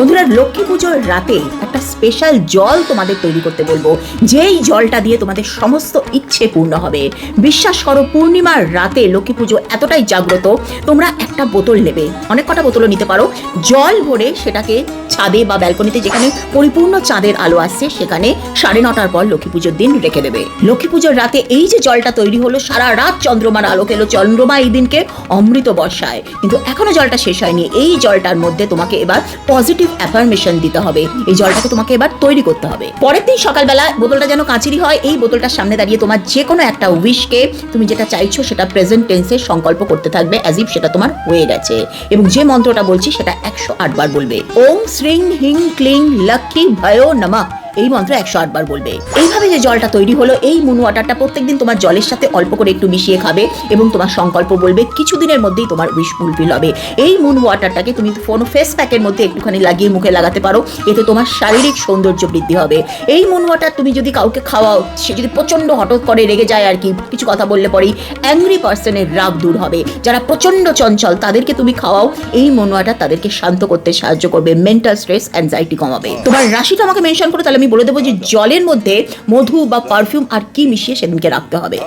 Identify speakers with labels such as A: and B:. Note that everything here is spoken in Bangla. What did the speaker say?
A: বন্ধুরা, লক্ষ্মী পুজোর রাতে একটা স্পেশাল জল তোমাদের তৈরি করতে বলব। যেই জলটা দিয়ে তোমাদের সমস্ত ইচ্ছে পূর্ণ হবে। বিশ্বাস করো, পূর্ণিমার রাতে লক্ষ্মী পুজো এতটাই জাগ্রত, তোমরা একটা বোতল নেবে। অনেক কটা বোতলও নিতে পারো। জল ভরে সেটাকে ছাদে বা ব্যালকনিতে যেখানে পরিপূর্ণ চাঁদের আলো আসছে, সেখানে সাড়ে নটার পর লক্ষ্মী পুজোর দিন রেখে দেবে। লক্ষ্মী পুজোর রাতে এই যে জলটা তৈরি হলো, সারা রাত চন্দ্রমার আলো এলো চন্দ্রমা এই দিনকে অমৃত বর্ষায়। কিন্তু এখনও জলটা শেষ হয়নি। এই জলটার মধ্যে তোমাকে এবার পজিটিভ অ্যাফার্মেশন দিতে হবে। এই জলটাকে তোমাকে এবার তৈরি করতে হবে। পরের দিন সকালবেলা বোতলটা যেন কাঁচেরই হয়, এই বোতলটার সামনে দাঁড়িয়ে তোমার যে কোনো একটা উইশকে তুমি যেটা চাইছো, সেটা প্রেজেন্ট টেন্সে সংকল্প করতে থাকবে অ্যাজ ইফ সেটা তোমার হয়ে গেছে। এবং যে মন্ত্রটা বলছি, সেটা একশো আটবার বলবে। ওম শ্রীং क्लीं ह्रीं क्लीं लक्की भयो नमः এই মন্ত্র একশো আটবার বলবে। এইভাবে যে জলটা তৈরি হলো, এই মুন ওয়াটারটা প্রত্যেকদিন তোমার জলের সাথে অল্প করে একটু মিশিয়ে খাবে এবং তোমার সংকল্প বলবে, কিছুদিনের মধ্যেই তোমার উইশ ফুলফিল হবে। এই মুন ওয়াটারটাকে তুমি ফোন ফেস প্যাকের মধ্যে একটুখানি লাগিয়ে মুখে লাগাতে পারো, এতে তোমার শারীরিক সৌন্দর্য বৃদ্ধি হবে। এই মুন ওয়াটার তুমি যদি কাউকে খাওয়াও, সে যদি প্রচণ্ড হঠাৎ করে রেগে যায় আর কি, কিছু কথা বললে পরেই অ্যাংরি পার্সনের রাগ দূর হবে। যারা প্রচণ্ড চঞ্চল, তাদেরকে তুমি খাওয়াও, এই মুন ওয়াটার তাদেরকে শান্ত করতে সাহায্য করবে মেন্টাল স্ট্রেস অ্যাংজাইটি কমাবে। তোমার রাশিটা আমাকে মেনশন করে, তাহলে আমি বলে দেবো যে জলের মধ্যে মধু বা পারফিউম আর কি মিশিয়ে সেদিনকে রাখতে হবে।